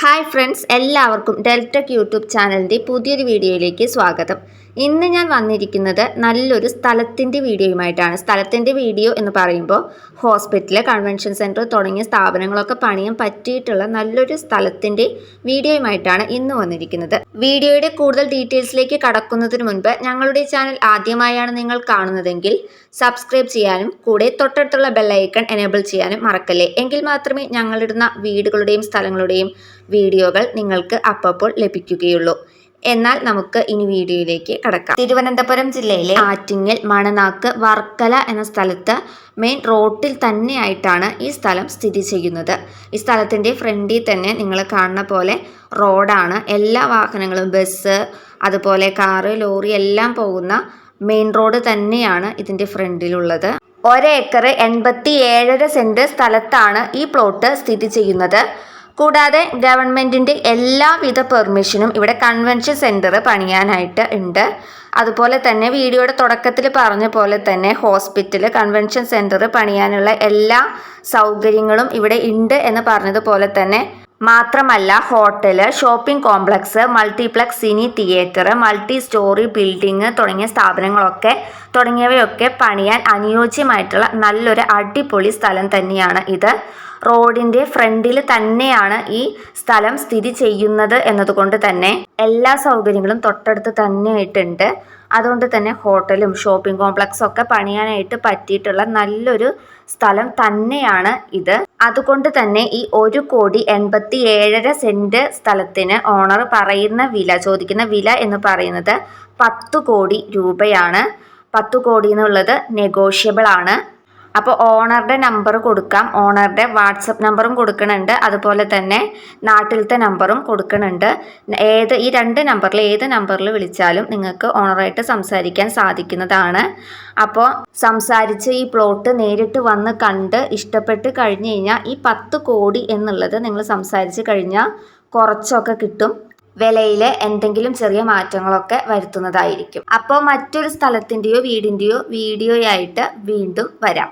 Hi friends എല്ലാവർക്കും ഡെൽറ്റക് YouTube ചാനലിന്റെ പുതിയൊരു വീഡിയോയിലേക്ക് സ്വാഗതം. ഇന്ന് ഞാൻ വന്നിരിക്കുന്നത് നല്ലൊരു സ്ഥലത്തിന്റെ വീഡിയോയുമായിട്ടാണ്. സ്ഥലത്തിന്റെ വീഡിയോ എന്ന് പറയുമ്പോൾ ഹോസ്പിറ്റൽ കൺവെൻഷൻ സെന്റർ തുടങ്ങിയ സ്ഥാപനങ്ങളൊക്കെ പണിയാൻ പറ്റിയിട്ടുള്ള നല്ലൊരു സ്ഥലത്തിന്റെ വീഡിയോയുമായിട്ടാണ് ഇന്ന് വന്നിരിക്കുന്നത്. വീഡിയോയുടെ കൂടുതൽ ഡീറ്റെയിൽസിലേക്ക് കടക്കുന്നതിന് മുൻപ് ഞങ്ങളുടെ ചാനൽ ആദ്യമായാണ് നിങ്ങൾ കാണുന്നതെങ്കിൽ സബ്സ്ക്രൈബ് ചെയ്യാനും കൂടെ തൊട്ടടുത്തുള്ള ബെല്ലൈക്കൺ എനേബിൾ ചെയ്യാനും മറക്കല്ലേ. എങ്കിൽ മാത്രമേ ഞങ്ങളിടുന്ന വീടുകളുടെയും സ്ഥലങ്ങളുടെയും വീഡിയോകൾ നിങ്ങൾക്ക് അപ്പപ്പോൾ ലഭിക്കുകയുള്ളൂ. എന്നാൽ നമുക്ക് ഇനി വീഡിയോയിലേക്ക് കടക്കാം. തിരുവനന്തപുരം ജില്ലയിലെ ആറ്റിങ്ങൽ മണനാക്ക് വർക്കല എന്ന സ്ഥലത്ത് മെയിൻ റോട്ടിൽ തന്നെയായിട്ടാണ് ഈ സ്ഥലം സ്ഥിതി ചെയ്യുന്നത്. ഈ സ്ഥലത്തിന്റെ ഫ്രണ്ടിൽ തന്നെ നിങ്ങൾ കാണുന്ന പോലെ റോഡാണ്. എല്ലാ വാഹനങ്ങളും ബസ് അതുപോലെ കാറ് ലോറി എല്ലാം പോകുന്ന മെയിൻ റോഡ് തന്നെയാണ് ഇതിന്റെ ഫ്രണ്ടിലുള്ളത്. ഒരേക്കർ എൺപത്തി ഏഴര സെന്റ് സ്ഥലത്താണ് ഈ പ്ലോട്ട് സ്ഥിതി ചെയ്യുന്നത്. കൂടാതെ ഗവൺമെന്റിന്റെ എല്ലാവിധ പെർമിഷനും ഇവിടെ കൺവെൻഷൻ സെന്റർ പണിയാനായിട്ട് ഉണ്ട്. അതുപോലെ തന്നെ വീഡിയോയുടെ തുടക്കത്തിൽ പറഞ്ഞ പോലെ തന്നെ ഹോസ്പിറ്റൽ കൺവെൻഷൻ സെന്റർ പണിയാനുള്ള എല്ലാ സൗകര്യങ്ങളും ഇവിടെ ഉണ്ട് എന്ന് പറഞ്ഞതുപോലെ തന്നെ മാത്രമല്ല hotel shopping complex multiplex cine theatre multi storey building തുടങ്ങിയ സ്ഥാപനങ്ങളൊക്കെ തുടങ്ങിയവയൊക്കെ പണിയാൻ അനുയോജ്യമായിട്ടുള്ള നല്ലൊരു അടിപൊളി സ്ഥലം തന്നെയാണ് ഇത്. റോഡിന്റെ ഫ്രണ്ടിൽ തന്നെയാണ് ഈ സ്ഥലം സ്ഥിതി ചെയ്യുന്നത് എന്നതുകൊണ്ട് തന്നെ എല്ലാ സൗകര്യങ്ങളും തൊട്ടടുത്ത് തന്നെയായിട്ടുണ്ട്. അതുകൊണ്ട് തന്നെ ഹോട്ടലും ഷോപ്പിംഗ് കോംപ്ലക്സും ഒക്കെ പണിയാനായിട്ട് പറ്റിയിട്ടുള്ള നല്ലൊരു സ്ഥലം തന്നെയാണ് ഇത്. അതുകൊണ്ട് തന്നെ ഈ ഒരു കോടി എൺപത്തി ഏഴര സെന്റ് സ്ഥലത്തിന് ഓണർ പറയുന്ന വില ചോദിക്കുന്ന വില എന്ന് പറയുന്നത് പത്ത് കോടി രൂപയാണ്. പത്ത് കോടി എന്നുള്ളത് നെഗോഷ്യബിൾ ആണ്. അപ്പോൾ ഓണറുടെ നമ്പർ കൊടുക്കാം. ഓണറുടെ വാട്സപ്പ് നമ്പറും കൊടുക്കുന്നുണ്ട് അതുപോലെ തന്നെ നാട്ടിലത്തെ നമ്പറും കൊടുക്കുന്നുണ്ട് ഏത് ഈ രണ്ട് നമ്പറിൽ ഏത് നമ്പറിൽ വിളിച്ചാലും നിങ്ങൾക്ക് ഓണറായിട്ട് സംസാരിക്കാൻ സാധിക്കുന്നതാണ്. അപ്പോൾ സംസാരിച്ച് ഈ പ്ലോട്ട് നേരിട്ട് വന്ന് കണ്ട് ഇഷ്ടപ്പെട്ട് കഴിഞ്ഞ് കഴിഞ്ഞാൽ ഈ പത്ത് കോടി എന്നുള്ളത് നിങ്ങൾ സംസാരിച്ച് കഴിഞ്ഞാൽ കുറച്ചൊക്കെ കിട്ടും. വിലയിൽ എന്തെങ്കിലും ചെറിയ മാറ്റങ്ങളൊക്കെ വരുത്തുന്നതായിരിക്കും. അപ്പോൾ മറ്റൊരു സ്ഥലത്തിന്റെയോ വീടിന്റെയോ വീഡിയോയായിട്ട് വീണ്ടും വരാം.